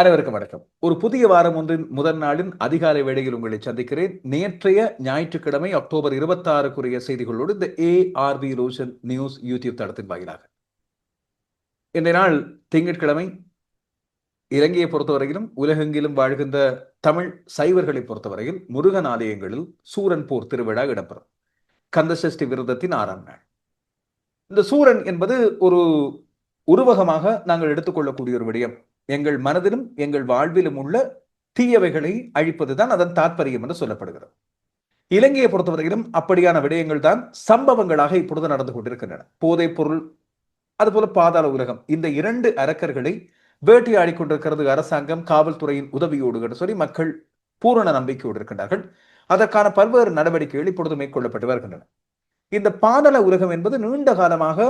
அனைவருக்கும் வணக்கம். ஒரு புதிய வாரம் ஒன்றின் முதல் நாளின் அதிகாலை வேளையில் உங்களை சந்திக்கிறேன். நேற்றைய ஞாயிற்றுக்கிழமை அக்டோபர் இருபத்தாறுக்குரிய செய்திகளோடு செய்திகளோடு இந்த வி ரோஷன் நியூஸ் யூடியூப் தளத்தின் வாயிலாக. இந்த நாள் திங்கட்கிழமை. இலங்கையை பொறுத்தவரையிலும் உலகெங்கிலும் வாழ்கின்ற தமிழ் சைவர்களை பொறுத்தவரையில் முருகன் ஆலயங்களில் சூரன் போர் திருவிழா இடம்பெறும். கந்தசஷ்டி விரதத்தின் ஆறாம் நாள். இந்த சூரன் என்பது ஒரு உருவகமாக நாங்கள் எடுத்துக்கொள்ளக்கூடிய ஒரு விடயம். எங்கள் மனதிலும் எங்கள் வாழ்விலும் உள்ள தீயவைகளை அழிப்பதுதான் அதன் தாற்பயம் என்று சொல்லப்படுகிறது. இலங்கையை பொறுத்தவரையிலும் அப்படியான விடயங்கள் தான் சம்பவங்களாக இப்பொழுது நடந்து கொண்டிருக்கின்றன. போதைப் பொருள் அதுபோல பாதாள உலகம் இந்த இரண்டு அரக்கர்களை வேட்டையாடி கொண்டிருக்கிறது அரசாங்கம் காவல்துறையின் உதவியோடு என்று சொல்லி மக்கள் பூரண நம்பிக்கையோடு இருக்கின்றார்கள். அதற்கான பல்வேறு நடவடிக்கைகள் இப்பொழுது மேற்கொள்ளப்பட்டு வருகின்றன. இந்த பாதாள உலகம் என்பது நீண்ட காலமாக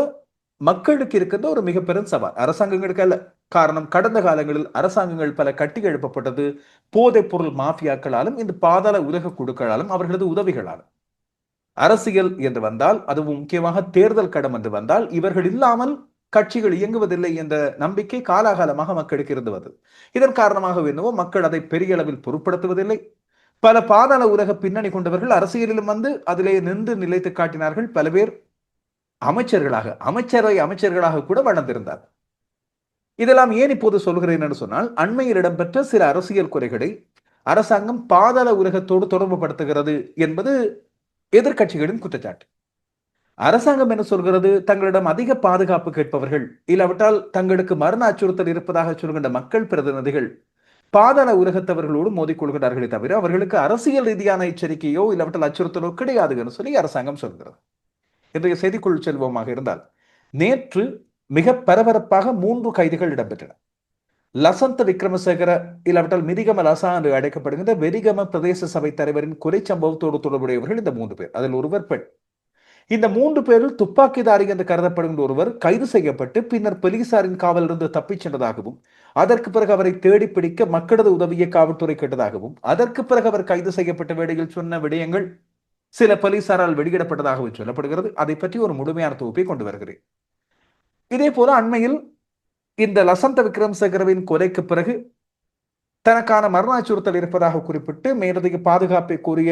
மக்களுக்கு இருக்கின்ற ஒரு மிக பெரும் சவால். அரசாங்கங்களுக்கு அல்ல. காரணம் கடந்த காலங்களில் அரசாங்கங்கள் பல கட்டி எழுப்பப்பட்டது. போதைப் பொருள் மாஃபியாக்களாலும் இந்த பாதாள உலக குழுக்களாலும் அவர்களது உதவிகளாலும் அரசியல் என்று வந்தால் அதுவும் முக்கியமாக தேர்தல் கடம் என்று வந்தால் இவர்கள் இல்லாமல் கட்சிகள் இயங்குவதில்லை என்ற நம்பிக்கை காலாகாலமாக மக்களுக்கு இருந்து வந்தது. இதன் காரணமாக என்னவோ மக்கள் அதை பெரிய அளவில் பொருட்படுத்துவதில்லை. பல பாதாள உலக பின்னணி கொண்டவர்கள் அரசியலிலும் வந்து அதிலே நின்று நிலைத்து காட்டினார்கள் பல பேர். அமைச்சர்களாக அமைச்சரவை அமைச்சர்களாக கூட வளர்ந்திருந்தார். இதெல்லாம் ஏன் இப்போது சொல்கிறேன் என்று சொன்னால் அண்மையில் இடம்பெற்ற சில அரசியல் குறைகளை அரசாங்கம் பாதாள உலகத்தோடு தொடர்பு படுத்துகிறது என்பது எதிர்கட்சிகளின் குற்றச்சாட்டு. அரசாங்கம் என்ன சொல்கிறது? தங்களிடம் அதிக பாதுகாப்பு கேட்பவர்கள் இல்லாவிட்டால் தங்களுக்கு மரண அச்சுறுத்தல் இருப்பதாக சொல்கின்ற மக்கள் பிரதிநிதிகள் பாதாள உலகத்தவர்களோடு மோதிக்கொள்கிறார்களே தவிர அவர்களுக்கு அரசியல் ரீதியான எச்சரிக்கையோ இல்லாவிட்டால் அச்சுறுத்தலோ கிடையாதுன்னு சொல்லி அரசாங்கம் சொல்கிறது. இன்றைய செய்திக்குள் செல்வோமாக இருந்தால் நேற்று மிக பரபரப்பாக மூன்று கைதிகள் இடம்பெற்றன. லசந்த விக்ரமசேகர இல்லாவிட்டால் மிதிகம லசா என்று அழைக்கப்படுகின்ற வெரிகம பிரதேச சபை தலைவரின் கொலை சம்பவத்தோடு தொடர்புடையவர்கள் இந்த மூன்று பேர். அதில் ஒருவர் பெண். இந்த மூன்று பேரில் துப்பாக்கிதாரி என்று கருதப்படுகின்ற ஒருவர் கைது செய்யப்பட்டு பின்னர் போலீசாரின் காவலிருந்து தப்பிச் சென்றதாகவும் அதற்கு பிறகு அவரை தேடி பிடிக்க மக்களது உதவியை காவல்துறை கேட்டதாகவும் அதற்கு பிறகு அவர் கைது செய்யப்பட்ட வேளையில் சொன்ன விடயங்கள் சில போலீசாரால் வெளியிடப்பட்டதாகவும் சொல்லப்படுகிறது. அதை பற்றி ஒரு முழுமையான தொகுப்பை கொண்டு வருகிறேன். இதே போல அண்மையில் இந்த லசந்த விக்ரமசேகரவின் கொலைக்கு பிறகு தனக்கான மரண அச்சுறுத்தல் இருப்பதாக குறிப்பிட்டு மேலதிக பாதுகாப்பை கூறிய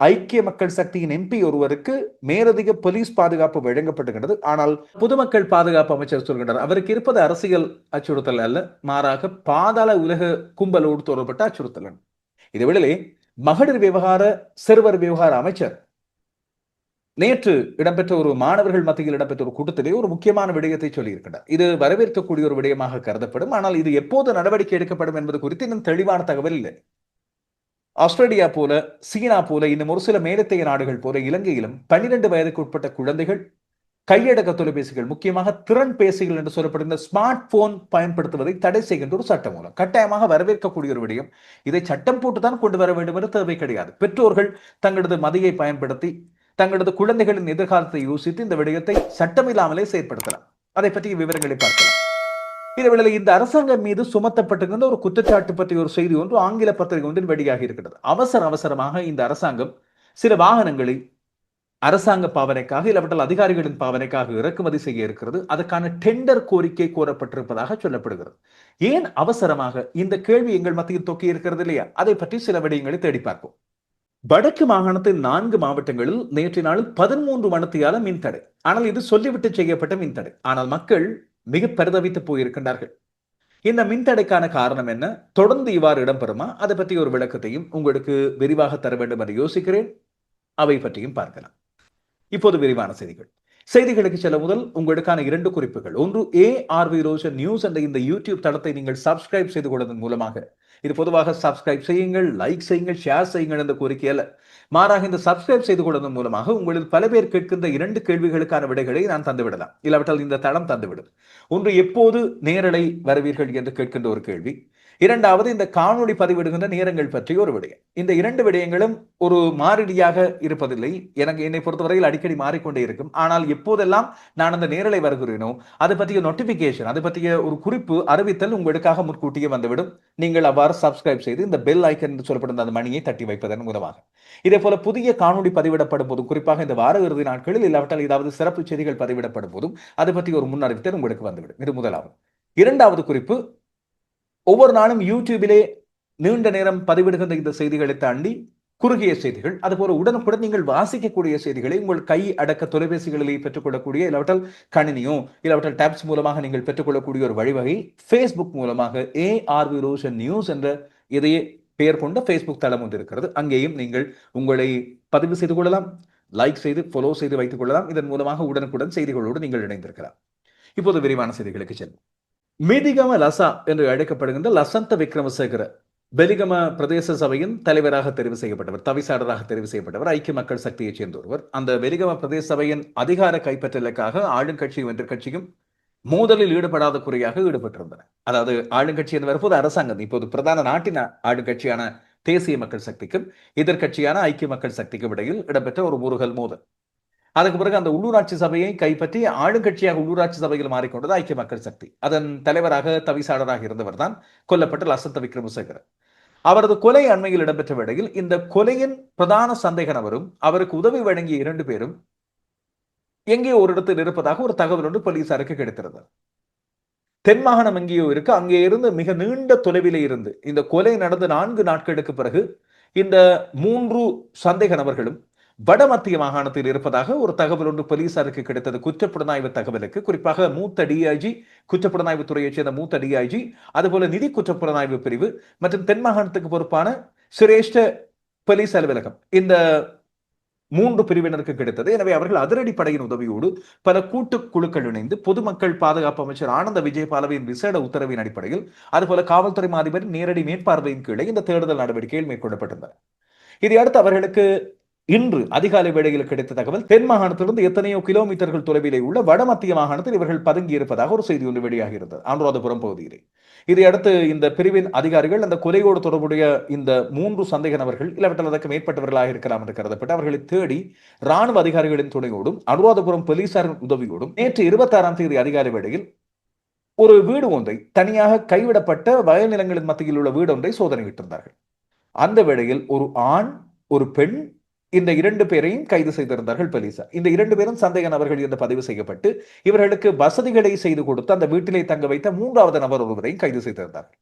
ஐக்கிய மக்கள் சக்தியின் எம்பி ஒருவருக்கு மேலதிக போலீஸ் பாதுகாப்பு வழங்கப்படுகின்றது ஆனால் பொதுமக்கள் பாதுகாப்பு அமைச்சர் சொல்கின்றார் அவருக்கு இருப்பது அரசியல் அச்சுறுத்தல் அல்ல மாறாக பாதாள உலக கும்பலோடு தொடர்பட்ட அச்சுறுத்தல். இதுவேளை மகளிர் விவகார சிறுவர் விவகார அமைச்சர். நேற்று இடம்பெற்ற ஒரு மாணவர்கள் மத்தியில் இடம்பெற்ற ஒரு கூட்டத்திலே ஒரு முக்கியமான விடயத்தை சொல்லியிருக்கிறார். இது வரவேற்கக்கூடிய ஒரு விடயமாக கருதப்படும். ஆனால் இது எப்போது நடவடிக்கை எடுக்கப்படும் என்பது குறித்து இன்னும் தெளிவான தகவல் இல்லை. ஆஸ்திரேலியா போல சீனா போல இன்னும் ஒரு சில மேலத்தைய நாடுகள் போல இலங்கையிலும் பன்னிரண்டு வயதுக்கு உட்பட்ட குழந்தைகள் கையடக்க தொலைபேசிகள் முக்கியமாக திறன் பேசிகள் என்று சொல்லப்படுகிற ஸ்மார்ட் போன் பயன்படுத்துவதை தடை செய்கின்ற ஒரு சட்டம் மூலம். கட்டாயமாக வரவேற்கக்கூடிய ஒரு விடயம். இதை சட்டம் போட்டுதான் கொண்டு வர வேண்டும் என்று தேவை கிடையாது. பெற்றோர்கள் தங்களது மதியை பயன்படுத்தி தங்களது குழந்தைகளின் எதிர்காலத்தை யோசித்து இந்த விடயத்தை சட்டமில்லாமலே செயற்படுத்தலாம். அதை பற்றிய விவரங்களை பார்க்கலாம். இதேவேளை இந்த அரசாங்கம் மீது சுமத்தப்பட்டிருந்த ஒரு குற்றச்சாட்டு பற்றிய ஒரு செய்தி ஒன்று ஆங்கில பத்திரிகை ஒன்றில் வெளியாகி இருக்கிறது அவசர அவசரமாக இந்த அரசாங்கம் சில வாகனங்களை அரசாங்க பாவனைக்காக இல்லாவிட்டால் அதிகாரிகளின் பாவனைக்காக இறக்குமதி செய்ய இருக்கிறது. அதற்கான டெண்டர் கோரிக்கை கோரப்பட்டிருப்பதாக சொல்லப்படுகிறது. ஏன் அவசரமாக இந்த கேள்வி எங்கள் மத்தியில் தொக்கி இருக்கிறது இல்லையா? அதை பற்றி சில விடயங்களை தேடி பார்ப்போம். வடக்கு மாகாணத்தின் நான்கு மாவட்டங்களில் நேற்று நாளில் பதிமூன்று மணத்தியால மின்தடை ஆனால் இது சொல்லிவிட்டு செய்யப்பட்ட மின்தடை ஆனால் மக்கள் மிக பரிதவித்து போயிருக்கின்றார்கள். இந்த மின்தடைக்கான காரணம் என்ன? தொடர்ந்து இவ்வாறு இடம்பெறுமா? அதை பற்றி ஒரு விளக்கத்தையும் உங்களுக்கு விரிவாக தர வேண்டும் என்று யோசிக்கிறேன். அவை பற்றியும் பார்க்கலாம். இப்போது விரிவான செய்திகள். செய்திகளுக்கு செல்ல முதல் உங்களுக்கான இரண்டு குறிப்புகள். ஒன்று ஏ ஆர்வி ரோஷன் நியூஸ் என்ற இந்த யூடியூப் தளத்தை நீங்கள் சப்ஸ்கிரைப் செய்து கொள்வதன் மூலமாக. இது பொதுவாக சப்ஸ்கிரைப் செய்யுங்கள் லைக் செய்யுங்கள் ஷேர் செய்யுங்கள் என்ற கோரிக்கை அல்ல. மாறாக இந்த சப்ஸ்கிரைப் செய்து கொள்வதன் மூலமாக உங்களில் பல பேர் கேட்கின்ற இரண்டு கேள்விகளுக்கான விடைகளை நான் தந்துவிடலாம். இல்லாவிட்டால் இந்த தளம் தந்துவிடும். ஒன்று எப்போது நேரலை வருவீர்கள் என்று கேட்கின்ற ஒரு கேள்வி. இரண்டாவது இந்த காணொளி பதிவிடுகின்ற நேரங்கள் பற்றி ஒரு விடயம். இந்த இரண்டு விடயங்களும் ஒரு மாறிலியாக இருப்பதில்லை. எனக்கு என்னை பொறுத்தவரையில் அடிக்கடி மாறிக்கொண்டே இருக்கும். ஆனால் எப்போதெல்லாம் நான் அந்த நேரலை வருகிறேனோ அது பற்றிய நோட்டிபிகேஷன் அது பற்றிய ஒரு குறிப்பு அறிவித்தல் உங்களுக்காக முன்கூட்டியே வந்துவிடும். நீங்கள் அவ்வாறு சப்ஸ்கிரைப் செய்து இந்த பெல் ஐக்கன் என்று சொல்லப்படும் அந்த மணியை தட்டி வைப்பதன் மூலமாக. இதே போல புதிய காணொளி பதிவிடப்படும் போதும் குறிப்பாக இந்த வார இறுதி நாட்களில் இல்லாவிட்டால் ஏதாவது சிறப்பு செய்திகள் பதிவிடப்படும் போதும் அது பற்றி ஒரு முன் அறிவித்தல் உங்களுக்கு வந்துவிடும். இது முதலாவது. இரண்டாவது குறிப்பு ஒவ்வொரு நாளும் யூடியூபிலே நீண்ட நேரம் பதிவிடுகின்ற இந்த செய்திகளை தாண்டி குறுகிய செய்திகள் அதுபோல உடனுக்குடன் நீங்கள் வாசிக்கக்கூடிய செய்திகளை உங்கள் கை அடக்க தொலைபேசிகளிலே பெற்றுக்கொள்ளக்கூடிய இல்லாவற்றால் கணினியோ இல்லாவற்றால் டேப்ஸ் மூலமாக நீங்கள் பெற்றுக்கொள்ளக்கூடிய ஒரு வழிவகை ஃபேஸ்புக் மூலமாக ஏஆர்வி ரோஷன் நியூஸ் என்ற இதையே பெயர் கொண்ட ஃபேஸ்புக் தளம் ஒன்று இருக்கிறது. அங்கேயும் நீங்கள் உங்களை பதிவு செய்து கொள்ளலாம் லைக் செய்து ஃபாலோ செய்து வைத்துக் கொள்ளலாம். இதன் மூலமாக உடனுக்குடன் செய்திகளோடு நீங்கள் இணைந்திருக்கலாம். இப்போது விரிவான செய்திகளுக்கு செல்வோம். மீதிகம லசா என்று அழைக்கப்படுகின்ற லசந்த விக்ரமசேகர பெலிகம பிரதேச சபையின் தலைவராக தெரிவு செய்யப்பட்டவர் தவிசாளராக தெரிவு செய்யப்பட்டவர் ஐக்கிய மக்கள் சக்தியைச் சேர்ந்த ஒருவர். அந்த வெலிகம பிரதேச சபையின் அதிகார கைப்பற்றலுக்காக ஆளுங்கட்சியும் எதிர்கட்சியும் மோதலில் ஈடுபடாத குறையாக ஈடுபட்டிருந்தன. அதாவது ஆளுங்கட்சி என்று வரும்போது அரசாங்கம் இப்போது பிரதான நாட்டின் ஆளுங்கட்சியான தேசிய மக்கள் சக்திக்கும் எதிர்கட்சியான ஐக்கிய மக்கள் சக்திக்கும் இடையில் இடம்பெற்ற ஒரு முருகல் மோதல். அதுக்கு பிறகு அந்த உள்ளூராட்சி சபையை கைப்பற்றி ஆளுங்கட்சியாக உள்ளூராட்சி சபையில் மாறிக்கொண்டது ஐக்கிய மக்கள் சக்தி. அதன் தலைவராக தவிசாளராக இருந்தவர் தான் கொல்லப்பட்ட லசந்த விக்ரமசேகரன். அவரது கொலை அண்மையில் இடம்பெற்ற வேளையில் இந்த கொலையின் பிரதான சந்தேக நபரும் அவருக்கு உதவி வழங்கிய இரண்டு பேரும் எங்கே ஒரு இடத்தில் இருப்பதாக ஒரு தகவல் ஒன்று போலீசாருக்கு கிடைத்திருந்தது. தென் மாகாணம் எங்கேயோ இருக்கு. அங்கே இருந்து மிக நீண்ட தொலைவிலே இருந்து இந்த கொலை நடந்த நான்கு நாட்களுக்கு பிறகு இந்த மூன்று சந்தேக நபர்களும் வடமத்திய மாகாணத்தில் இருப்பதாக ஒரு தகவல் ஒன்று போலீசாருக்கு கிடைத்தது. குற்றப்புலனாய்வு தகவலுக்கு குறிப்பாக மூத்த டிஐஜி குற்றப்புலனாய்வு துறையைச் சேர்ந்த மூத்த டிஐஜி அதுபோல நிதி குற்றப்புலனாய்வு பிரிவு மற்றும் தென் மாகாணத்துக்கு பொறுப்பான சிரேஷ்ட போலீஸ் அலுவலகம். இந்த மூன்று பிரிவினருக்கு கிடைத்தது. எனவே அவர்கள் அதிரடி படையின் உதவியோடு பல கூட்டு குழுக்கள் இணைந்து பொதுமக்கள் பாதுகாப்பு அமைச்சர் ஆனந்த விஜயபாலவின் விசேட உத்தரவின் அடிப்படையில் அதுபோல காவல்துறை மாதிபரின் நேரடி மேற்பார்வையின் கீழே இந்த தேடுதல் நடவடிக்கைகள் மேற்கொள்ளப்பட்டிருந்தன. இதையடுத்து அவர்களுக்கு இன்று அதிகாலை வேளையில் கிடைத்த தகவல் தென் மாகாணத்திலிருந்து எத்தனையோ கிலோமீட்டர்கள் தொலைவிலே உள்ள வடமத்திய மாகாணத்தில் இவர்கள் பதுங்கி இருப்பதாக ஒரு செய்தி ஒன்று வெளியாகி இருந்தது அனுராதபுரம் பகுதியிலே. இதையடுத்து இந்த பிரிவின் அதிகாரிகள் அந்த கொலையோடு தொடர்புடைய இந்த மூன்று சந்தேக நபர்கள் இல்லாவிட்டால் அதற்கு மேற்பட்டவர்களாக இருக்கலாம் என்று கருதப்பட்டு அவர்களை தேடி ராணுவ அதிகாரிகளின் துணையோடும் அனுராதபுரம் போலீசாரின் உதவியோடும் நேற்று இருபத்தி ஆறாம் தேதி அதிகாலை வேளையில் ஒரு வீடு ஒன்றை தனியாக கைவிடப்பட்ட வயல் நிலங்களின் மத்தியில் உள்ள வீடு ஒன்றை சோதனையிட்டிருந்தார்கள். அந்த வேளையில் ஒரு ஆண் ஒரு பெண் இந்த இரண்டு பேரையும் கைது செய்திருந்தார்கள் போலீசார் இந்த இரண்டு பேரும் சந்தேக நபர்கள் என்று பதிவு செய்யப்பட்டு இவர்களுக்கு வசதிகளை செய்து கொடுத்து அந்த வீட்டிலே தங்க வைத்த மூன்றாவது நபர் ஒருவரையும் கைது செய்திருந்தார்கள்.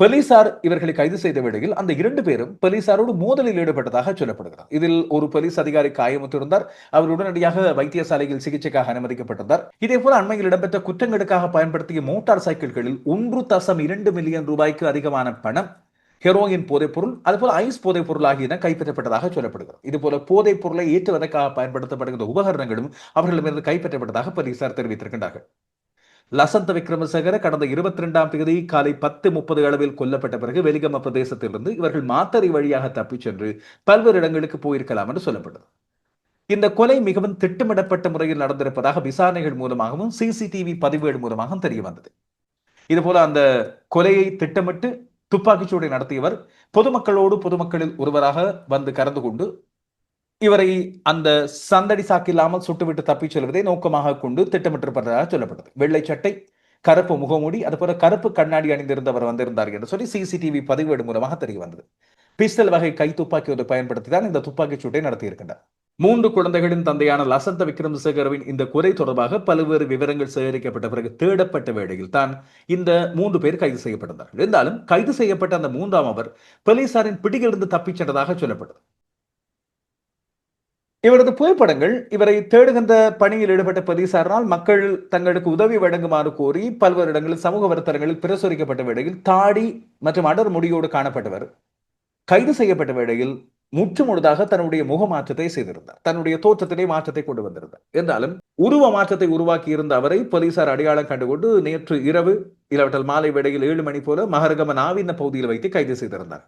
போலீசார் இவர்களை கைது செய்த வேளையில் அந்த இரண்டு பேரும் போலீசாரோடு மோதலில் ஈடுபட்டதாக சொல்லப்படுகிறார் இதில் ஒரு போலீஸ் அதிகாரி காயமுற்றிருந்தார். அவர் உடனடியாக வைத்தியசாலையில் சிகிச்சைக்காக அனுமதிக்கப்பட்டிருந்தார். இதே போல அண்மையில் இடம்பெற்ற குற்றங்களுக்காக பயன்படுத்திய மோட்டார் சைக்கிள்களில் ஒன்று தசம் இரண்டு மில்லியன் ரூபாய்க்கு அதிகமான பணம் ஹெரோயின் போதைப் பொருள் ஐஸ் போதைப் பொருள் ஆகியன கைப்பற்றப்பட்டதாக சொல்லப்படுகிறது. இதுபோல போதைப் பொருளை ஏற்றுவதற்காக பயன்படுத்தப்படுகின்ற உபகரணங்களும் அவர்களிடமிருந்து கைப்பற்றப்பட்டதாக போலீசார் தெரிவித்திருக்கின்றார்கள். லசந்த விக்ரமசேகர கடந்த இருபத்தி ரெண்டாம் தேதி காலை பத்து முப்பது அளவில் கொல்லப்பட்ட பிறகு வெலிகம பிரதேசத்திலிருந்து இவர்கள் மாத்தறை வழியாக தப்பிச் சென்று பல்வேறு இடங்களுக்கு போயிருக்கலாம் என்று சொல்லப்பட்டது இந்த கொலை மிகவும் திட்டமிடப்பட்ட முறையில் நடந்திருப்பதாக விசாரணைகள் மூலமாகவும் சிசிடிவி பதிவேடு மூலமாகவும் தெரிய வந்தது. இதுபோல அந்த கொலையை திட்டமிட்டு துப்பாக்கிச்சூடை நடத்தியவர் பொதுமக்களோடு பொதுமக்களில் ஒருவராக வந்து கலந்து கொண்டு இவரை அந்த சந்தடி சாக்கில்லாமல் சுட்டுவிட்டு தப்பிச் செல்வதை நோக்கமாக கொண்டு திட்டமிட்டிருப்பதாக சொல்லப்பட்டது. வெள்ளை சட்டை கருப்பு முகமூடி அதுபோல கருப்பு கண்ணாடி அணிந்திருந்தவர் வந்திருந்தார் என்று சொல்லி சிசிடிவி பதிவேடு மூலமாக தெரிய வந்தது பிஸ்டல் வகை கை துப்பாக்கி ஒன்று பயன்படுத்தி தான் இந்த துப்பாக்கிச் சூட்டை நடத்தியிருக்கின்றார். மூன்று குழந்தைகளின் தந்தையான லசந்த விக்ரமசேகரவின் இந்த குறை தொடர்பாக பல்வேறு விவரங்கள் சேகரிக்கப்பட்ட பிறகு தேடப்பட்ட வேளையில் தான் இந்த மூன்று பேர் கைது செய்யப்பட்டனர் இருந்தாலும் கைது செய்யப்பட்ட அந்த மூன்றாம் அவர் போலீசாரின் பிடியிலிருந்து தப்பிச் சென்றதாக சொல்லப்பட்டது. இவரது புகைப்படங்கள் இவரை தேடுகின்ற பணியில் ஈடுபட்ட போலீசாரால் மக்கள் தங்களுக்கு உதவி வழங்குமாறு கோரி பல்வேறு இடங்களில் சமூக வலைத்தளங்களில் பிரசுரிக்கப்பட்ட வேளையில் தாடி மற்றும் அடர் முடியோடு காணப்பட்டவர் கைது செய்யப்பட்ட வேளையில் முற்று முழுதாக தன்னுடைய முக மாற்றத்தை செய்திருந்தார். தன்னுடைய தோற்றத்திலே மாற்றத்தை கொண்டு வந்திருந்தார். என்றாலும் உருவ மாற்றத்தை உருவாக்கி இருந்த அவரை போலீசார் அடையாளம் கண்டுகொண்டு நேற்று இரவு இளவட்டல் மாலை வேடையில் ஏழு மணி போல மகரகம நாவின பகுதியில் வைத்து கைது செய்திருந்தார்.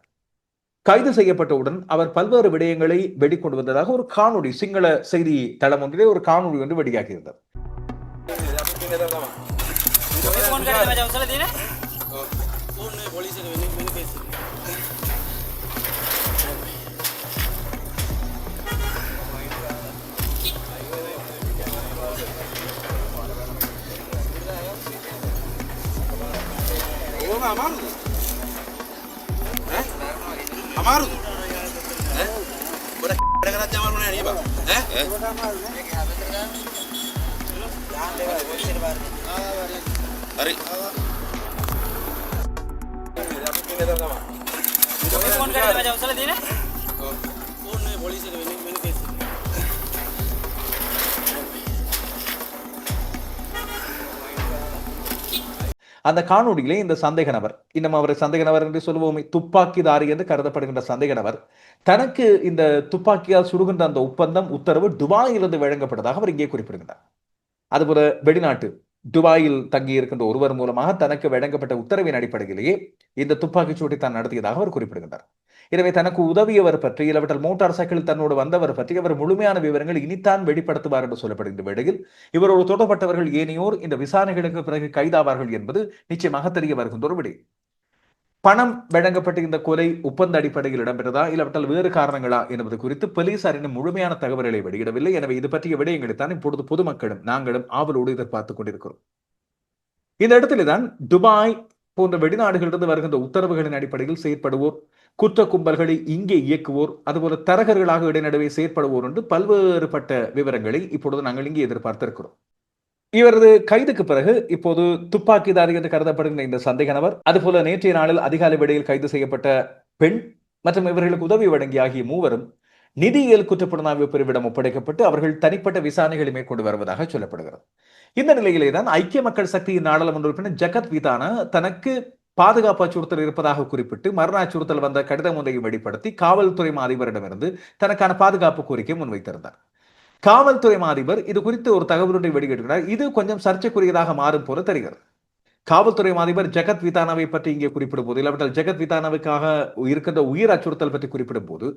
கைது செய்யப்பட்டவுடன் அவர் பல்வேறு விடயங்களை வெளிக்கொண்டு வந்ததாக ஒரு காணொளி சிங்கள செய்தி தளம் ஒன்றிலே ஒரு காணொளி ஒன்று வெளியாகி இருந்தது. Nerede Amaru'da? He? Amaru'da? He? Burada k***le kadar cam var buraya niye bak? He? He? Hari. Phone करके मैं जाऊँ चला दी ना फोन नहीं बोली से அந்த காணொலியிலே இந்த சந்தேக நபர் இன்னும் அவரை சந்தேக நபர் என்று சொல்லுவோமே துப்பாக்கிதாரி என்று கருதப்படுகின்ற சந்தேக நபர் தனக்கு இந்த துப்பாக்கியால் சுடுகின்ற அந்த ஒப்பந்தம் உத்தரவு துபாயிலிருந்து வழங்கப்பட்டதாக அவர் இங்கே குறிப்பிடுகிறார் அதுபோல வெளிநாட்டு துபாயில் தங்கி இருக்கின்ற ஒருவர் மூலமாக தனக்கு வழங்கப்பட்ட உத்தரவின் அடிப்படையிலேயே இந்த துப்பாக்கிச் சூட்டை தான் நடத்தியதாக அவர் குறிப்பிடுகின்றார். எனவே தனக்கு உதவியவர் பற்றி இல்லாவிட்டால் மோட்டார் சைக்கிள் தன்னோடு வந்தவர் பற்றி அவர் முழுமையான விவரங்கள் இனித்தான் வெளிப்படுத்துவார் என்று சொல்லப்படுகின்ற வேளையில் இவரோடு தொடர்பட்டவர்கள் ஏனையோர் இந்த விசாரணைகளுக்கு பிறகு கைதாவார்கள் என்பது நிச்சயமாக தெரிய வருகின்ற ஒரு விடை. பணம் வழங்கப்பட்ட இந்த கொலை ஒப்பந்த அடிப்படையில் இடம்பெற்றதா இல்லாவிட்டால் வேறு காரணங்களா என்பது குறித்து போலீசார் இன்னும் முழுமையான தகவல்களை வெளியிடவில்லை. எனவே இது பற்றிய விடயங்களை தான் இப்பொழுது பொதுமக்களும் நாங்களும் ஆவலோடு எதிர்பார்த்துக் கொண்டிருக்கிறோம். இந்த இடத்திலே தான் துபாய் போன்ற வெளிநாடுகளிலிருந்து வருகின்ற உத்தரவுகளின் அடிப்படையில் செயற்படுவோர் குற்ற கும்பல்களை இங்கே இயக்குவோர் அதுபோல தரகர்களாக இடைநடுவே செயற்படுவோர் என்று பல்வேறுபட்ட விவரங்களை இப்பொழுது நாங்கள் இங்கே எதிர்பார்த்திருக்கிறோம். இவரது கைதுக்கு பிறகு இப்போது துப்பாக்கிதாரி என்று கருதப்படுகின்ற இந்த சந்தேக நபர் அதுபோல நேற்றைய நாளில் அதிகாலை வேளையில் கைது செய்யப்பட்ட பெண் மற்றும் இவர்களுக்கு உதவி வழங்கி ஆகிய மூவரும் நிதியியல் குற்றப்புலனாய்வு பிரிவிடம் ஒப்படைக்கப்பட்டு அவர்கள் தனிப்பட்ட விசாரணைகளை மேற்கொண்டு வருவதாக சொல்லப்படுகிறது. இந்த நிலையிலே தான் ஐக்கிய மக்கள் சக்தியின் நாடாளுமன்ற உறுப்பினர் ஜகத் விதானா தனக்கு பாதுகாப்பு அச்சுறுத்தல் இருப்பதாக குறிப்பிட்டு மரண அச்சுறுத்தல் வந்த கடிதம் ஒன்றையும் வெளிப்படுத்தி காவல்துறை அதிபரிடமிருந்து தனக்கான பாதுகாப்பு கோரிக்கை முன்வைத்திருந்தார். காவல்துறை அதிபர் இது குறித்து ஒரு தகவலுடைய வெளியிட்டிருக்கிறார் இது கொஞ்சம் சர்ச்சைக்குரியதாக மாறும் போல தெரிகிறது. காவல்துறை அதிபர் ஜெகத் விதானாவை பற்றி இங்கே குறிப்பிடும் போது இல்லாவிட்டால் ஜெகத் விதானாவுக்காக இருக்கின்ற உயிர் அச்சுறுத்தல் பற்றி குறிப்பிடும் போது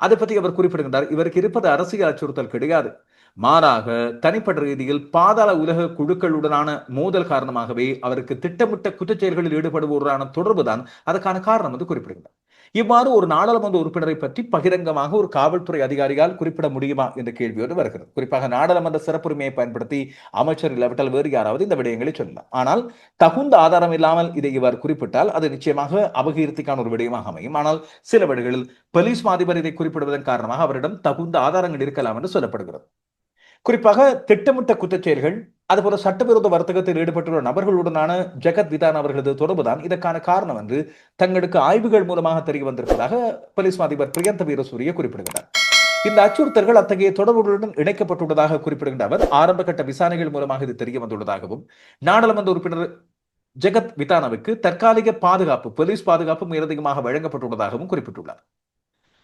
அதை பற்றி அவர் குறிப்பிடுகின்றார். இவருக்கு இருப்பது அரசியல் அச்சுறுத்தல் கிடையாது. மாறாக தனிப்பட்ட ரீதியில் பாதாள உலக குழுக்களுடனான மோதல் காரணமாகவே அவருக்கு திட்டமிட்ட குற்றச்செயல்களில் ஈடுபடுவோரான தொடர்புதான் அதற்கான காரணம் என்று குறிப்பிடுகிறார் இவ்வாறு ஒரு நாடாளுமன்ற உறுப்பினரை பற்றி பகிரங்கமாக ஒரு காவல்துறை அதிகாரியால் குறிப்பிட முடியுமா என்ற கேள்வியோடு வருகிறது. குறிப்பாக நாடாளுமன்ற சிறப்புரிமையை பயன்படுத்தி அமைச்சர் இல்லாவிட்டால் வேறு யாராவது இந்த விடயங்களை சொல்லலாம். ஆனால் தகுந்த ஆதாரம் இல்லாமல் இதை இவர் குறிப்பிட்டால் அது நிச்சயமாக அபகீர்த்திக்கான ஒரு விடயமாக அமையும். ஆனால் சில வழிகளில் போலீஸ் மாதிபர் இதை குறிப்பிடுவதன் காரணமாக அவரிடம் தகுந்த ஆதாரங்கள் இருக்கலாம் என்று சொல்லப்படுகிறது. குறிப்பாக திட்டமிட்ட குற்றச்செயல்கள் அதுபோல சட்டவிரோத வர்த்தகத்தில் ஈடுபட்டுள்ள நபர்களுடனான ஜெகத் விதான் அவர்களது தொடர்புதான். இதற்கான காரணம் என்று தங்களுக்கு ஆய்வுகள் மூலமாக தெரிய வந்திருப்பதாக போலீஸ் அதிபர் பிரியந்த வீரசூரிய குறிப்பிடுகிறார். இந்த அச்சுறுத்தல்கள் அத்தகைய தொடர்புகளுடன் இணைக்கப்பட்டுள்ளதாக குறிப்பிடுகின்ற அவர் ஆரம்ப கட்ட விசாரணைகள் மூலமாக இது தெரிய வந்துள்ளதாகவும் நாடாளுமன்ற உறுப்பினர் ஜெகத் விதானவுக்கு தற்காலிக பாதுகாப்பு போலீஸ் பாதுகாப்பு மேலதிகமாக வழங்கப்பட்டுள்ளதாகவும் குறிப்பிட்டுள்ளார்.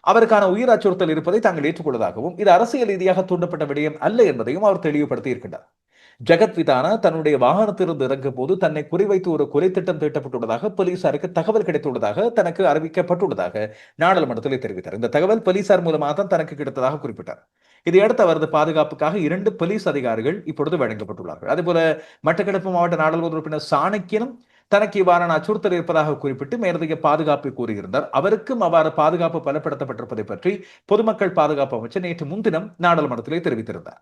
அவருக்கான உயிர் அச்சுறுத்தல் இருப்பதை தாங்கள் ஏற்றுக்கொள்வதாகவும் இது அரசியல் ரீதியாக தூண்டப்பட்ட விடயம் அல்ல என்பதையும் அவர் தெளிவுபடுத்தி இருக்கின்றார். ஜெகத் விதானா தன்னுடைய வாகனத்திலிருந்து இறங்கும் போது தன்னை குறிவைத்து ஒரு கொலை திட்டம் தீட்டப்பட்டுள்ளதாக போலீசாருக்கு தகவல் கிடைத்துள்ளதாக தனக்கு அறிவிக்கப்பட்டுள்ளதாக நாடாளுமன்றத்தில் தெரிவித்தார். இந்த தகவல் போலீசார் மூலமாக தான் தனக்கு கிடைத்ததாக குறிப்பிட்டார். இதையடுத்து அவரது பாதுகாப்புக்காக இரண்டு போலீஸ் அதிகாரிகள் இப்பொழுது வழங்கப்பட்டுள்ளார்கள். அதேபோல மட்டக்களப்பு மாவட்ட நாடாளுமன்ற உறுப்பினர் சாணக்கியனும் தனக்கு இவ்வாறான அச்சுறுத்தல் இருப்பதாக குறிப்பிட்டு மேலதிக பாதுகாப்பு கூறியிருந்தார். அவருக்கும் அவ்வாறு பாதுகாப்பு பலப்படுத்தப்பட்டிருப்பதை பற்றி பொதுமக்கள் பாதுகாப்பு அமைச்சர் நேற்று முன்தினம் நாடாளுமன்றத்திலே தெரிவித்திருந்தார்.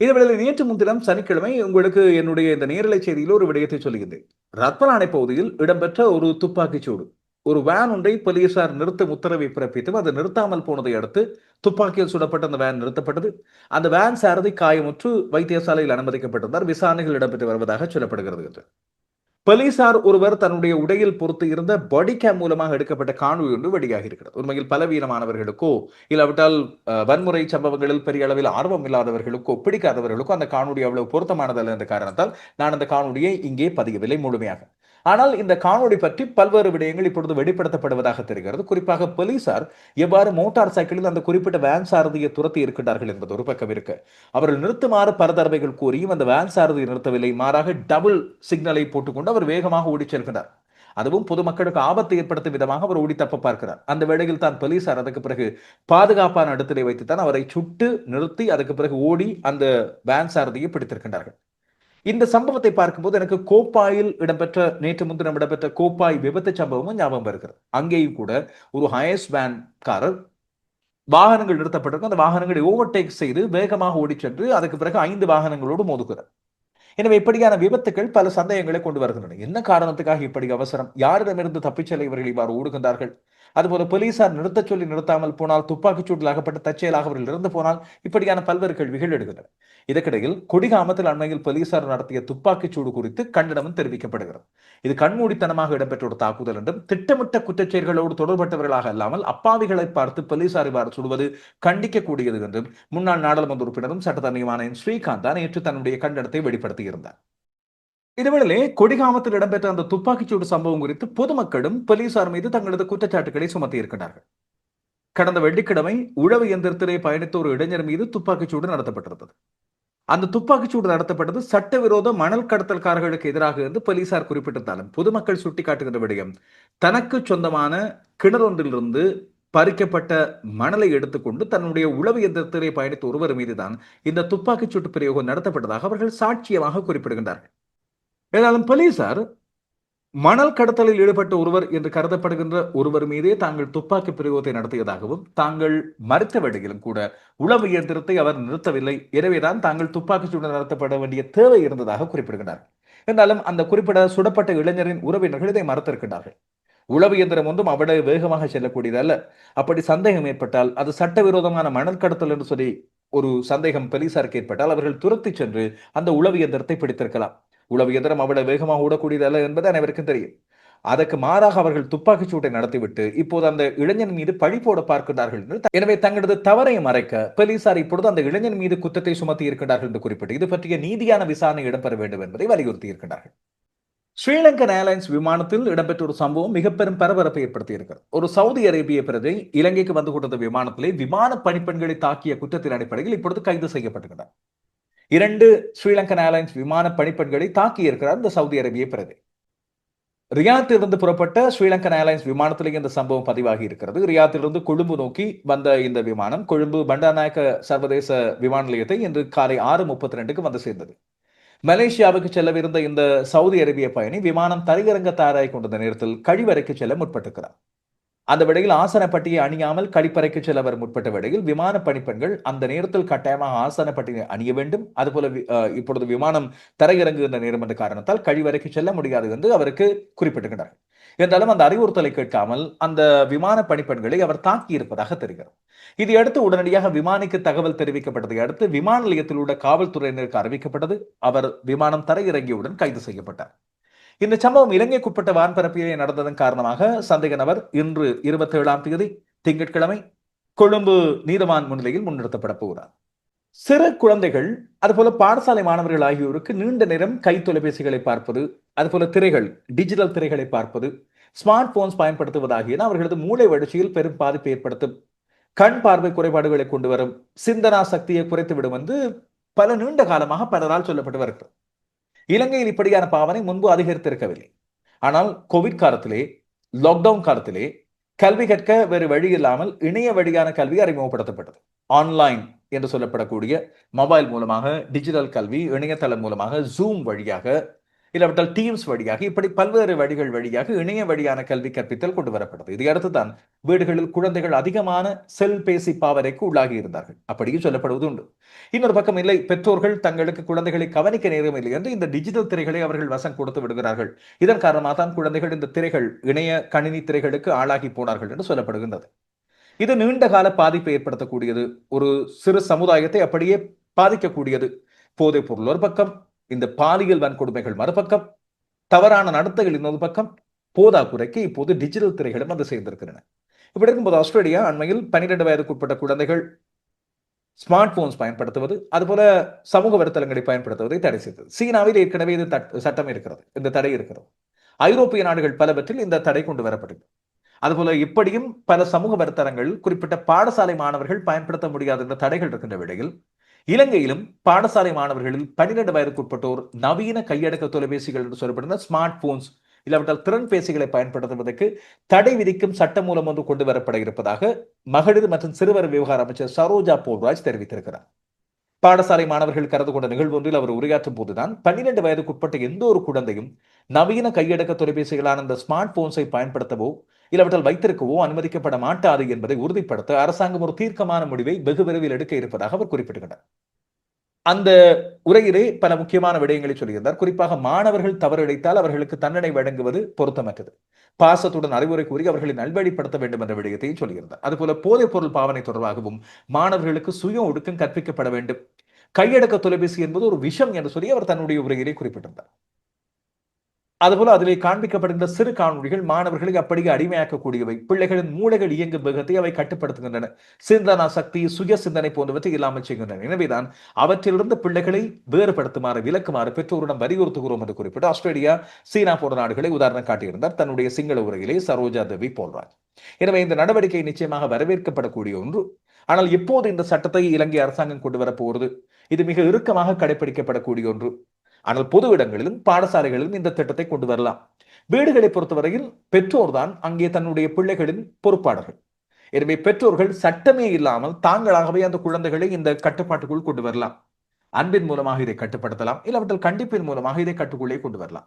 இதுவேளை நேற்று முன்தினம் சனிக்கிழமை உங்களுக்கு என்னுடைய இந்த நேரலை செய்தியில் ஒரு விடயத்தை சொல்லுகின்றேன். ரத்மலானை பகுதியில் இடம்பெற்ற ஒரு துப்பாக்கிச் சூடு ஒரு வேன் ஒன்றை போலீசார் நிறுத்தும் உத்தரவை பிறப்பித்தும் அது நிறுத்தாமல் போனதை அடுத்து துப்பாக்கியில் சுடப்பட்ட அந்த வேன் நிறுத்தப்பட்டது. அந்த வேன் சாரதி காயமுற்று வைத்தியசாலையில் அனுமதிக்கப்பட்டிருந்தார். விசாரணைகள் இடம்பெற்று வருவதாக சொல்லப்படுகிறது என்று. போலீசார் ஒருவர் தன்னுடைய உடையில் பொறுத்து இருந்த பாடி கேம் மூலமாக எடுக்கப்பட்ட காணொலி ஒன்று வெளியாகி இருக்கிறது. உண்மையில் பலவீனமானவர்களுக்கோ இல்லாவிட்டால் வன்முறை சம்பவங்களில் பெரிய அளவில் ஆர்வம் இல்லாதவர்களுக்கோ பிடிக்காதவர்களுக்கோ அந்த காணொலி அவ்வளவு பொருத்தமானதல்ல என்ற காரணத்தால் நான் அந்த காணொலியை இங்கே பதியவில்லை முழுமையாக. ஆனால் இந்த காணொளி பற்றி பல்வேறு விடயங்கள் இப்பொழுது வெளிப்படுத்தப்படுவதாக தெரிகிறது. குறிப்பாக போலீசார் எவ்வாறு மோட்டார் சைக்கிளில் அந்த குறிப்பிட்ட வேன் சாரதியை துரத்தி இருக்கிறார்கள் என்பது ஒரு பக்கம் இருக்கு. அவர்கள் நிறுத்துமாறு பல தடவைகள் கூறியும் அந்த வேன் சாரதியை நிறுத்தவில்லை. மாறாக டபுள் சிக்னலை போட்டுக்கொண்டு அவர் வேகமாக ஓடிச் செல்கிறார் அதுவும் பொதுமக்களுக்கு ஆபத்தை ஏற்படுத்தும் விதமாக அவர் ஓடி தப்ப பார்க்கிறார். அந்த வேளையில் தான் போலீசார் அதுக்கு பிறகு பாதுகாப்பான இடத்திலே வைத்துத்தான் அவரை சுட்டு நிறுத்தி அதுக்கு பிறகு ஓடி அந்த வேன் சாரதியை பிடித்திருக்கின்றார்கள். இந்த சம்பவத்தை பார்க்கும்போது எனக்கு கோப்பாயில் இடம்பெற்ற நேற்று முன்தினம் இடம்பெற்ற கோப்பாய் விபத்து சம்பவமும் ஞாபகம் வருகிறது. அங்கேயும் கூட ஒரு ஹயஸ் வேன் காரர் வாகனங்கள் நிறுத்தப்பட்டிருக்கும். அந்த வாகனங்களை ஓவர்டேக் செய்து வேகமாக ஓடிச் சென்று அதுக்கு பிறகு ஐந்து வாகனங்களோடு மோதுகிறார். எனவே இப்படியான விபத்துகள் பல சந்தேகங்களை கொண்டு வருகின்றன. என்ன காரணத்துக்காக இப்படி அவசரம்? யாரிடமிருந்து தப்பிச் செல்ல இவர்கள் இவ்வாறு ஓடுகின்றார்கள்? அதுபோல போலீசார் நிறுத்தச் சொல்லி நிறுத்தாமல் போனால் துப்பாக்கிச் சூட்டில் அகப்பட்ட தற்செயலாக அவர்கள் இறந்து போனால் இப்படியான பல்வேறு கேள்விகள் எழுகின்றன. இதற்கிடையில் கொடிகாமத்தில் அண்மையில் போலீசார் நடத்திய துப்பாக்கிச் சூடு குறித்து கண்டனமும் தெரிவிக்கப்படுகிறது. இது கண்மூடித்தனமாக இடம்பெற்ற ஒரு தாக்குதல் என்றும் திட்டமிட்ட குற்றச்செயல்களோடு தொடர்பட்டவர்களாக அல்லாமல் அப்பாவிகளை பார்த்து போலீசார் இவ்வாறு சுடுவது கண்டிக்கக்கூடியது என்றும் முன்னாள் நாடாளுமன்ற உறுப்பினரும் சட்டத்தரணியுமான ஸ்ரீகாந்த் நேற்று தன்னுடைய கண்டனத்தை வெளிப்படுத்தியிருந்தார். இதுவேளை கொடிகாமத்தில் இடம்பெற்ற அந்த துப்பாக்கிச்சூடு சம்பவம் குறித்து பொதுமக்களும் போலீசார் மீது தங்களது குற்றச்சாட்டுகளை சுமத்தி இருக்கிறார்கள். கடந்த வெள்ளிக்கிழமை உழவு எந்திரத்திலே பயணித்த ஒரு இளைஞர் மீது துப்பாக்கிச்சூடு நடத்தப்பட்டிருந்தது. அந்த துப்பாக்கிச்சூடு நடத்தப்பட்டது சட்டவிரோத மணல் கடத்தல்காரர்களுக்கு எதிராக இருந்து போலீசார் குறிப்பிட்டிருந்தாலும் பொதுமக்கள் சுட்டிக்காட்டுகின்ற விடயம் தனக்கு சொந்தமான கிணறொன்றிலிருந்து பறிக்கப்பட்ட மணலை எடுத்துக்கொண்டு தன்னுடைய உளவு எந்திரத்திலே பயணித்த ஒருவர் மீதுதான் இந்த துப்பாக்கிச்சூட்டு பிரயோகம் நடத்தப்பட்டதாக அவர்கள் சாட்சியமாக குறிப்பிடுகின்றார்கள். ஏனாலும் போலீசார் மணல் கடத்தலில் ஈடுபட்ட ஒருவர் என்று கருதப்படுகின்ற ஒருவர் மீதே தாங்கள் துப்பாக்கி பிரயோகத்தை நடத்தியதாகவும் தாங்கள் மறுத்த வேளையிலும் கூட உளவு இயந்திரத்தை அவர் நிறுத்தவில்லை. எனவேதான் தாங்கள் துப்பாக்கிச்சூடு நடத்தப்பட வேண்டிய தேவை இருந்ததாக குறிப்பிடுகிறார் என்றாலும் அந்த குறிப்பிட சுடப்பட்ட இளைஞரின் உறவினர்கள் இதை மறுத்திருக்கிறார்கள் உளவு இயந்திரம் ஒன்றும் அவ்வளவு வேகமாக செல்லக்கூடியதல்ல அப்படி சந்தேகம் ஏற்பட்டால் அது சட்டவிரோதமான மணல் கடத்தல் என்று சொல்லி ஒரு சந்தேகம் போலீசாருக்கு ஏற்பட்டால் அவர்கள் துரத்தி சென்று அந்த உளவு இயந்திரத்தை பிடித்திருக்கலாம். உளவு எந்திரம் அவ்வளவு வேகமாக ஓடக்கூடியதல்ல என்பது அனைவருக்கும் தெரியும். அதற்கு மாறாக அவர்கள் துப்பாக்கிச் சூட்டை நடத்திவிட்டு இப்போது அந்த இளைஞன் மீது பழி போட பார்க்கிறார்கள் எனவே தங்களது தவறை மறைக்க போலீசார் இப்பொழுது அந்த இளைஞன் மீது குற்றத்தை சுமத்தி இருக்கின்றார்கள் என்று குறிப்பிட்டு இது பற்றிய நீதியான விசாரணை இடம்பெற வேண்டும் என்பதை வலியுறுத்தி இருக்கின்றார்கள். ஸ்ரீலங்கன் ஏர்லைன்ஸ் விமானத்தில் இடம்பெற்ற ஒரு சம்பவம் மிக பெரும் பரபரப்பை ஏற்படுத்தி இருக்கிறது. ஒரு சவுதி அரேபிய பிரதி இலங்கைக்கு வந்து கொண்டிருந்த விமானத்திலே விமான பணிப்பெண்களை தாக்கிய குற்றத்தின் அடிப்படையில் இப்பொழுது கைது செய்யப்பட்டுகிறார் இரண்டு ஸ்ரீலங்கன் ஏர்லைன்ஸ் விமான பணிப்பெண்களை தாக்கி இருக்கிறார் இந்த சவுதி அரேபிய பிரதி. ரியாத்திலிருந்து புறப்பட்ட ஸ்ரீலங்கன் ஏர்லைன்ஸ் விமானத்திலே இந்த சம்பவம் பதிவாகி இருக்கிறது. ரியாத்திலிருந்து கொழும்பு நோக்கி வந்த இந்த விமானம் கொழும்பு பண்டாநாயக்க சர்வதேச விமான நிலையத்தை இன்று காலை ஆறு முப்பத்தி ரெண்டுக்கு வந்து சேர்ந்தது. மலேசியாவுக்கு செல்லவிருந்த இந்த சவுதி அரேபிய பயணி விமானம் தரையிறங்க தயாராகி கொண்டிருந்த நேரத்தில் கழிவறைக்கு செல்ல முற்பட்டிருக்கிறார். அந்த விடையில் ஆசனப்பட்டியை அணியாமல் கழிப்பறைக்கு செல்லவர் முற்பட்ட விடையில் விமான பணிப்பெண்கள் அந்த நேரத்தில் கட்டாயமாக ஆசனப்பட்டியை அணிய வேண்டும். அதுபோல இப்பொழுது விமானம் தரையிறங்குகின்ற நேரம் என்ற காரணத்தால் கழிவறைக்கு செல்ல முடியாது என்று அவருக்கு குறிப்பிட்டுகிறார் என்றாலும் அந்த அறிவுறுத்தலை கேட்காமல் அந்த விமான பணிப்பெண்களை அவர் தாக்கி இருப்பதாக தெரிகிறது இதையடுத்து உடனடியாக விமானிக்கு தகவல் தெரிவிக்கப்பட்டதை அடுத்து விமான நிலையத்தில் உள்ள காவல்துறையினருக்கு அறிவிக்கப்பட்டது. அவர் விமானம் தரையிறங்கியவுடன் கைது செய்யப்பட்டார். இந்த சம்பவம் இலங்கைக்குட்பட்ட வான்பரப்பிலே நடந்ததன் காரணமாக சந்தேக நபர் இன்று இருபத்தி ஏழாம் தேதி திங்கட்கிழமை கொழும்பு நீதவான் முன்னிலையில் முன்னிறுத்தப்பட போகிறார். சிறு குழந்தைகள் அதுபோல பாடசாலை மாணவர்கள் ஆகியோருக்கு நீண்ட நேரம் கை தொலைபேசிகளை பார்ப்பது அதுபோல திரைகள் டிஜிட்டல் திரைகளை பார்ப்பது ஸ்மார்ட் போன்ஸ் பயன்படுத்துவதாகியன அவர்களது மூளை வளர்ச்சியில் பெரும் பாதிப்பை ஏற்படுத்தும். கண் பார்வை குறைபாடுகளை கொண்டு வரும் சிந்தனா சக்தியை குறைத்துவிடும் வந்து பல நீண்ட காலமாக பலரால் சொல்லப்பட்டு வருகிறது. இலங்கையில் இப்படியான பாவனை முன்பு அதிகரித்திருக்கவில்லை. ஆனால் கோவிட் காலத்திலே லாக்டவுன் காலத்திலே கல்வி கற்க வேறு வழி இல்லாமல் இணைய வழியான கல்வி அறிமுகப்படுத்தப்பட்டது. ஆன்லைன் என்று சொல்லப்படக்கூடிய மொபைல் மூலமாக டிஜிட்டல் கல்வி இணையதளம் மூலமாக ஜூம் வழியாக இல்லாவிட்டால் டீம்ஸ் வழியாக இப்படி பல்வேறு வழிகள் வழியாக இணைய வழியான கல்வி கற்பித்தல் கொண்டு வரப்பட்டது. இதையடுத்து தான் வீடுகளில் குழந்தைகள் அதிகமான செல் பேசி பாவனைக்கு உள்ளாகி இருந்தார்கள். அப்படியும் சொல்லப்படுவது உண்டு. இன்னொரு பக்கம் இல்லை. பெற்றோர்கள் தங்களுக்கு குழந்தைகளை கவனிக்க நேரம் இல்லை என்று இந்த டிஜிட்டல் திரைகளை அவர்கள் வசம் கொடுத்து விடுகிறார்கள். இதன் காரணமாக தான் குழந்தைகள் இந்த திரைகள் இணைய கணினி திரைகளுக்கு ஆளாகி போனார்கள் என்று சொல்லப்படுகின்றது. இது நீண்ட கால பாதிப்பை ஏற்படுத்தக்கூடியது. ஒரு சிறு சமுதாயத்தை அப்படியே பாதிக்கக்கூடியது. போதைப் பொருள் ஒரு பக்கம் இந்த பாலியல் வன்கொடுமைகள் மறுபக்கம் தவறான நடத்தைகள் இன்னொரு பக்கம் போதா குறைக்கு இப்போது டிஜிட்டல் திரைகளும் வந்து சேர்ந்திருக்கின்றன. இப்படி இருக்கும்போது ஆஸ்திரேலியா அண்மையில் பன்னிரெண்டு வயதுக்கு உட்பட்ட குழந்தைகள் ஸ்மார்ட் போன்ஸ் பயன்படுத்துவது அதுபோல சமூக வலைத்தளங்களை பயன்படுத்துவதை தடை செய்தது. சீனாவில் ஏற்கனவே இது சட்டம் இருக்கிறது இந்த தடை இருக்கிறது. ஐரோப்பிய நாடுகள் பலவற்றில் இந்த தடை கொண்டு வரப்பட்டது. அதுபோல இப்படியும் பல சமூக வலைத்தளங்கள் குறிப்பிட்ட பாடசாலை மாணவர்கள் பயன்படுத்த முடியாத இந்த தடைகள் இருக்கின்ற வேளையில் இலங்கையிலும் பாடசாலை மாணவர்களில் பன்னிரண்டு வயதுக்குட்பட்டோர் நவீன கையடக்க தொலைபேசிகள் என்று சொல்லப்படுகிற ஸ்மார்ட் போன்ஸ் இல்லாவிட்டால் திறன் பேசிகளை பயன்படுத்துவதற்கு தடை விதிக்கும் சட்டம் மூலம் ஒன்று கொண்டு வரப்பட இருப்பதாக மகளிர் மற்றும் சிறுவர் விவகார அமைச்சர் சரோஜா போல்ராஜ் தெரிவித்திருக்கிறார். பாடசாலை மாணவர்கள் கலந்து கொண்ட நிகழ்வு ஒன்றில் அவர் உரையாற்றும் போதுதான் பன்னிரண்டு வயதுக்குட்பட்ட எந்த ஒரு குழந்தையும் நவீன கையடக்க தொலைபேசிகளான இந்த ஸ்மார்ட் போன்ஸை பயன்படுத்தவோ இல்லாவிட்டால் வைத்திருக்கவோ அனுமதிக்கப்பட மாட்டாது என்பதை உறுதிப்படுத்த அரசாங்கம் ஒரு தீர்க்கமான முடிவை வெகு விரைவில் எடுக்க இருப்பதாக அவர் குறிப்பிட்டுள்ளார் அந்த உரையிலே பல முக்கியமான விடயங்களை சொல்லியிருந்தார். குறிப்பாக மாணவர்கள் தவறிழைத்தால் அவர்களுக்கு தண்டனை வழங்குவது பொருத்தமற்றது. பாசத்துடன் அறிவுரை கூறி அவர்களை நல்வழிப்படுத்த வேண்டும் என்ற விடயத்தையும் சொல்லியிருந்தார். அதுபோல போதைப் பொருள் பாவனை தொடர்பாகவும் மாணவர்களுக்கு சுய ஒடுக்கம் கற்பிக்கப்பட வேண்டும். கையடக்க தொலைபேசி என்பது ஒரு விஷம் என்று சொல்லி அவர் தன்னுடைய உரையிலே குறிப்பிட்டிருந்தார். அதுபோல அதிலே காண்பிக்கப்படுகின்ற சிறு காணொலிகள் மாணவர்களை அப்படியே அடிமையாக்கக்கூடியவை. பிள்ளைகளின் மூளைகள் இயங்கும் வேகத்தை அவை கட்டுப்படுத்துகின்றன. சிந்தனா சக்தி சுய சிந்தனை போன்றவற்றை இல்லாமல் செய்கின்றன. எனவேதான் அவற்றிலிருந்து பிள்ளைகளை வேறுபடுத்துமாறு விலக்குமாறு பெற்றோரிடம் வலியுறுத்துகிறோம் என்று குறிப்பிட்டு ஆஸ்திரேலியா சீனா போன்ற நாடுகளை உதாரணம் காட்டியிருந்தார் தன்னுடைய சிங்கள உரையிலே சரோஜா தேவி போல்ராஜ். எனவே இந்த நடவடிக்கை நிச்சயமாக வரவேற்கப்படக்கூடிய ஒன்று. ஆனால் எப்போது இந்த சட்டத்தை இலங்கை அரசாங்கம் கொண்டு வரப்போகிறது. இது மிக இறுக்கமாக கடைபிடிக்கப்படக்கூடிய ஒன்று. ஆனால் பொது இடங்களிலும் பாடசாலைகளிலும் இந்த திட்டத்தை கொண்டு வரலாம். வீடுகளை பொறுத்தவரையில் பெற்றோர்தான் அங்கே தன்னுடைய பிள்ளைகளின் பொறுப்பாளர்கள். எனவே பெற்றோர்கள் சட்டமே இல்லாமல் தாங்களாகவே அந்த குழந்தைகளை இந்த கட்டுப்பாட்டுக்குள் கொண்டு வரலாம். அன்பின் மூலமாக இதை கட்டுப்படுத்தலாம். இல்லாவிட்டால் கண்டிப்பின் மூலமாக இதை கட்டுக்குள்ளே கொண்டு வரலாம்.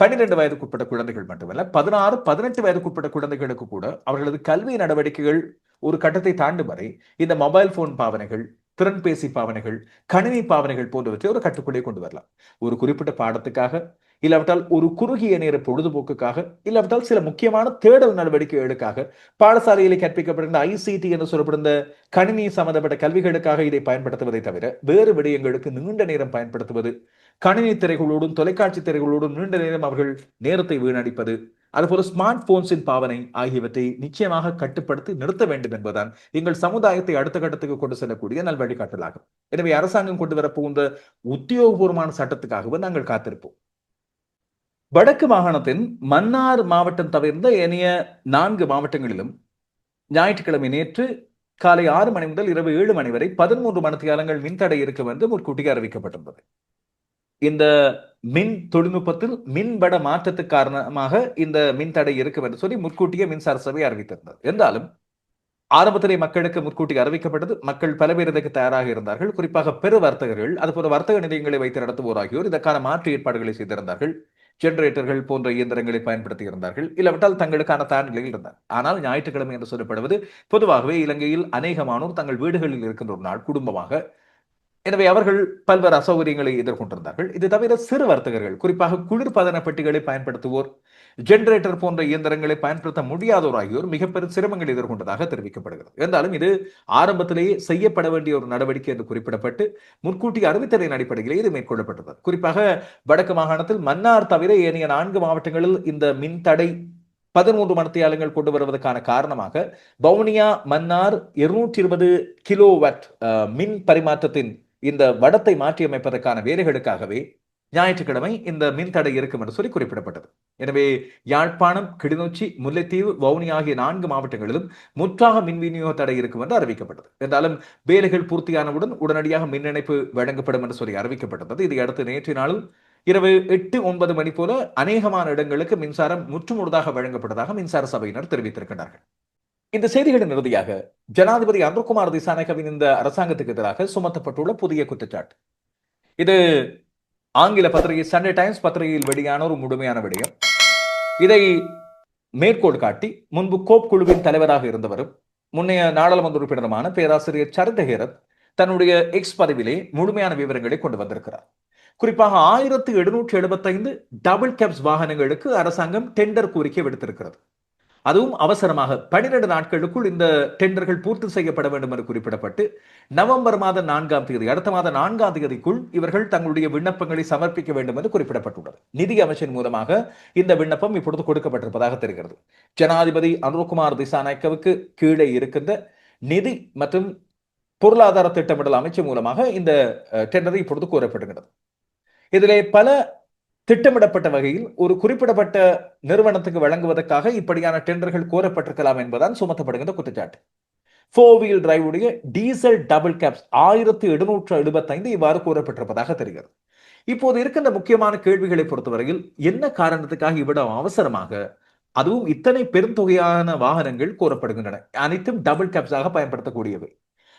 பன்னிரண்டு வயதுக்குட்பட்ட குழந்தைகள் மட்டுமல்ல பதினாறு பதினெட்டு வயதுக்குட்பட்ட குழந்தைகளுக்கு கூட அவர்களது கல்வி நடவடிக்கைகள் ஒரு கட்டத்தை தாண்டும் வரை இந்த மொபைல் போன் பாவனைகள் திறன்பேசி பாவனைகள் கணினி பாவனைகள் போன்றவற்றை ஒரு கட்டுக்குள்ளே கொண்டு வரலாம். ஒரு குறிப்பிட்ட பாடத்துக்காக இல்லாவிட்டால் ஒரு குறுகிய நேர பொழுதுபோக்குக்காக இல்லாவிட்டால் சில முக்கியமான தேடல் நடவடிக்கைகளுக்காக பாடசாலையில் கற்பிக்கப்படுகின்ற ஐசிடி என்று சொல்லப்படுகிற கணினி சம்பந்தப்பட்ட கல்விகளுக்காக இதை பயன்படுத்துவதை தவிர வேறு விடயங்களுக்கு நீண்ட நேரம் பயன்படுத்துவது கணினி திரைகளோடும் தொலைக்காட்சி திரைகளோடும் நீண்ட நேரம் அவர்கள் நேரத்தை வீணடிப்பது அதுபோல ஸ்மார்ட் போன்ஸின் பாவனை ஆகியவற்றை நிச்சயமாக கட்டுப்படுத்தி நிறுத்த வேண்டும் என்பதுதான் எங்கள் சமுதாயத்தை அடுத்த கட்டத்துக்கு கொண்டு செல்லக்கூடிய நல்வழிகாட்டலாகும் எனவே அரசாங்கம் கொண்டு வரப்போகுந்த உத்தியோகபூர்வமான சட்டத்துக்காகவும் நாங்கள் காத்திருப்போம். வடக்கு மாகாணத்தின் மன்னார் மாவட்டம் தவிர்ந்த ஏனைய நான்கு மாவட்டங்களிலும் ஞாயிற்றுக்கிழமை நேற்று காலை ஆறு மணி முதல் இரவு ஏழு மணி வரை பதிமூன்று மணித்தியாலங்கள் மின்தடை இருக்கும் என்று முன்கூட்டியே அறிவிக்கப்பட்டிருந்தது. இந்த மின் தொழில்நுட்பத்தில் மின்பட மாற்றத்துக்கு காரணமாக இந்த மின்தடை இருக்கும் என்று சொல்லி முன்கூட்டியே மின்சார சபை அறிவித்திருந்தது. என்றாலும் ஆரம்பத்திலே மக்களுக்கு முன்கூட்டி அறிவிக்கப்பட்டது மக்கள் பல பேர் இதற்கு தயாராக இருந்தார்கள். குறிப்பாக பெரு வர்த்தகர்கள் அதுபோல வர்த்தக நிலையங்களை வைத்து நடத்துவோர் ஆகியோர் இதற்கான மாற்று ஏற்பாடுகளை செய்திருந்தார்கள். ஜெனரேட்டர்கள் போன்ற இயந்திரங்களை பயன்படுத்தி இருந்தார்கள் இல்லாவிட்டால் தங்களுக்கான தயார் நிலையில் இருந்தார். ஆனால் ஞாயிற்றுக்கிழமை என்று சொல்லப்படுவது பொதுவாகவே இலங்கையில் அநேகமானோர் தங்கள் வீடுகளில் இருக்கின்ற ஒரு நாள் குடும்பமாக எனவே அவர்கள் பல்வேறு அசௌகரியங்களை எதிர்கொண்டிருந்தார்கள். இது தவிர சிறு வர்த்தகர்கள் குறிப்பாக குளிர்பதன பெட்டிகளை பயன்படுத்துவோர் ஜெனரேட்டர் போன்ற இயந்திரங்களை பயன்படுத்த முடியாதோர் ஆகியோர் மிக பெரும் சிரமங்கள் எதிர்கொண்டதாக தெரிவிக்கப்படுகிறது. இருந்தாலும் இது ஆரம்பத்திலேயே செய்யப்பட வேண்டிய ஒரு நடவடிக்கை என்று குறிப்பிடப்பட்டு முன்கூட்டி அறிவித்தலின் அடிப்படையிலே இது மேற்கொள்ளப்பட்டது. குறிப்பாக வடக்கு மாகாணத்தில் மன்னார் தவிர ஏனைய நான்கு மாவட்டங்களில் இந்த மின் தடை பதிமூன்று மணத்தியாலங்கள் கொண்டு வருவதற்கான காரணமாக வவுனியா மன்னார் இருநூற்றி இருபது கிலோவாட் மின் பரிமாற்றத்தின் இந்த வடத்தை மாற்றியமைப்பதற்கான வேலைகளுக்காகவே ஞாயிற்றுக்கிழமை இந்த மின் தடை இருக்கும் என்று சொல்லி குறிப்பிடப்பட்டது. எனவே யாழ்ப்பாணம் கிளிநொச்சி முல்லைத்தீவு வவுனி ஆகிய நான்கு மாவட்டங்களிலும் முற்றாக மின் விநியோக தடை இருக்கும் என்று அறிவிக்கப்பட்டது. என்றாலும் வேலைகள் பூர்த்தியானவுடன் உடனடியாக மின் இணைப்பு வழங்கப்படும் என்று சொல்லி அறிவிக்கப்பட்டது இதையடுத்து நேற்று நாளும் இரவு எட்டு ஒன்பது மணி போல அநேகமான இடங்களுக்கு மின்சாரம் முற்றுமுழுதாக வழங்கப்பட்டதாக மின்சார சபையினர் தெரிவித்திருக்கிறார்கள் இந்த செய்திகளின் இறுதியாக ஜனாதிபதி அன்புகுமார் திசானகவின் இந்த அரசாங்கத்துக்கு எதிராக சுமத்தப்பட்டுள்ள புதிய குற்றச்சாட்டு. இது ஆங்கில பத்திரிகை சண்டே டைம்ஸ் பத்திரிகையில் வெளியான ஒரு முழுமையான விடயம். இதை மேற்கோள் காட்டி முன்பு கோப் குழுவின் தலைவராக இருந்தவரும் முன்னைய நாடாளுமன்ற உறுப்பினருமான பேராசிரியர் சரிதஹேரத் தன்னுடைய எக்ஸ் பதிவிலே முழுமையான விவரங்களை கொண்டு வந்திருக்கிறார். குறிப்பாக ஆயிரத்தி எழுநூற்றி எழுபத்தைந்து டபுள் கேப்ஸ் வாகனங்களுக்கு அரசாங்கம் டெண்டர் கோரிக்கை விடுத்திருக்கிறது. அதுவும் அவசரமாக. பனிரெண்டு நாட்களுக்குள் இந்த டெண்டர்கள் பூர்த்தி செய்யப்பட வேண்டும் என்று குறிப்பிடப்பட்டு நவம்பர் மாதம் நான்காம் தேதி அடுத்த மாதம் நான்காம் தேதிக்குள் இவர்கள் தங்களுடைய விண்ணப்பங்களை சமர்ப்பிக்க வேண்டும் என்று குறிப்பிடப்பட்டுள்ளது. நிதி அமைச்சின் மூலமாக இந்த விண்ணப்பம் இப்பொழுது கொடுக்கப்பட்டிருப்பதாக தெரிகிறது. ஜனாதிபதி அனுர்குமார் திசாநாயக்கவுக்கு கீழே இருக்கின்ற நிதி மற்றும் பொருளாதார திட்டமிடல் அமைச்சு மூலமாக இந்த டெண்டரை இப்பொழுது கோரப்படுகிறது இதிலே பல திட்டமிடப்பட்ட வகையில் ஒரு குறிப்பிடப்பட்ட நிறுவனத்துக்கு வழங்குவதற்காக இப்படியான டெண்டர்கள் கோரப்பட்டிருக்கலாம் என்பதால் சுமத்தப்படுகின்ற குற்றச்சாட்டு. ஃபோர் வீல் டிரைவ் உடைய டீசல் டபுள் கேப்ஸ் ஆயிரத்தி எழுநூற்று எழுபத்தைந்து இவ்வாறு கூறப்பட்டிருப்பதாக தெரிகிறது. இப்போது இருக்கின்ற முக்கியமான கேள்விகளை பொறுத்தவரையில் என்ன காரணத்துக்காக இவ்விடம் அவசரமாக அதுவும் இத்தனை பெருந்தொகையான வாகனங்கள் கோரப்படுகின்றன? அனைத்தும் டபுள் கேப்ஸாக பயன்படுத்தக்கூடியவை.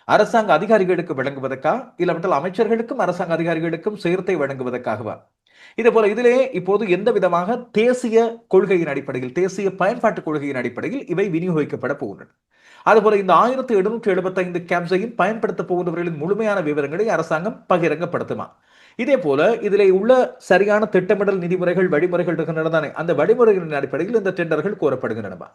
அரசாங்க அதிகாரிகளுக்கு வழங்குவதற்கா? இல்லாவிட்டால் அமைச்சர்களுக்கும் அரசாங்க அதிகாரிகளுக்கும் சேர்த்தை வழங்குவதற்காகவா? இதே போல இதிலே இப்போது எந்த விதமாக தேசிய கொள்கையின் அடிப்படையில் தேசிய பயன்பாட்டு கொள்கையின் அடிப்படையில் இவை விநியோகிக்கப்பட போகின்றன. அதுபோல இந்த ஆயிரத்தி எழுநூற்றி எழுபத்தைந்து கேப்ஸையும் பயன்படுத்த போகின்றவர்களின் முழுமையான விவரங்களை அரசாங்கம் பகிரங்கப்படுத்துமா? இதே போல இதிலே உள்ள சரியான திட்டமிடல் நிதிமுறைகள் வழிமுறைகள் இருக்கின்றன அந்த வழிமுறைகளின் அடிப்படையில் இந்த டெண்டர்கள் கோரப்படுகின்றனவா?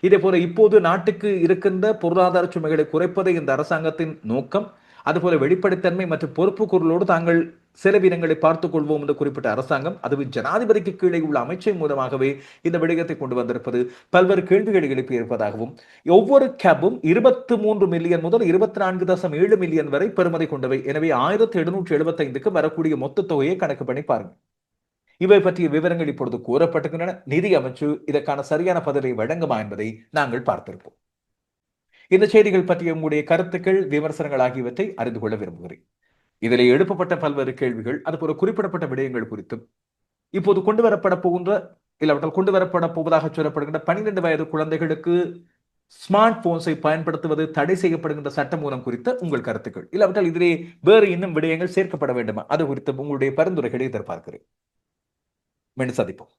இதே போல இப்போது நாட்டுக்கு இருக்கின்ற பொருளாதார சுமைகளை குறைப்பதே இந்த அரசாங்கத்தின் நோக்கம். அதுபோல வெளிப்படைத்தன்மை மற்றும் பொறுப்பு குரலோடு தாங்கள் செலவினங்களை பார்த்துக் கொள்வோம் என்று குறிப்பிட்ட அரசாங்கம் அதுவும் ஜனாதிபதிக்கு கீழே உள்ள அமைச்சர் மூலமாகவே இந்த விடயத்தை கொண்டு வந்திருப்பது பல்வேறு கேள்விகளை எழுப்பியிருப்பதாகவும் ஒவ்வொரு கேபும் இருபத்தி மூன்று மில்லியன் முதல் இருபத்தி நான்கு தசம் ஏழு மில்லியன் வரை பெறுமதி கொண்டவை. எனவே ஆயிரத்தி எழுநூற்றி எழுபத்தைந்துக்கு வரக்கூடிய மொத்த தொகையை கணக்கு பண்ணி பாருங்கள். இவை பற்றிய விவரங்கள் இப்பொழுது கூறப்பட்டுகின்றன நிதி அமைச்சு இதற்கான சரியான பதிலை வழங்குமா என்பதை நாங்கள் பார்த்திருப்போம். இந்த செய்திகள் பற்றிய உங்களுடைய கருத்துக்கள் விமர்சனங்கள் ஆகியவற்றை அறிந்து கொள்ள விரும்புகிறேன். இதில் எழுப்பப்பட்ட பல்வேறு கேள்விகள் அது போல குறிப்பிடப்பட்ட விடயங்கள் குறித்தும் இப்போது கொண்டு வரப்பட போகின்ற இல்லாவிட்டால் கொண்டு வரப்பட போவதாக சொல்லப்படுகின்ற பன்னிரண்டு வயது குழந்தைகளுக்கு ஸ்மார்ட் போன்ஸை பயன்படுத்துவது தடை செய்யப்படுகின்ற சட்ட மூலம் குறித்த உங்கள் கருத்துக்கள். இல்லாவிட்டால் இதிலே வேறு இன்னும் விடயங்கள் சேர்க்கப்பட வேண்டுமா? அது குறித்து உங்களுடைய பரிந்துரைகளை எதிர்பார்க்கிறேன். மீண்டும் சந்திப்போம்.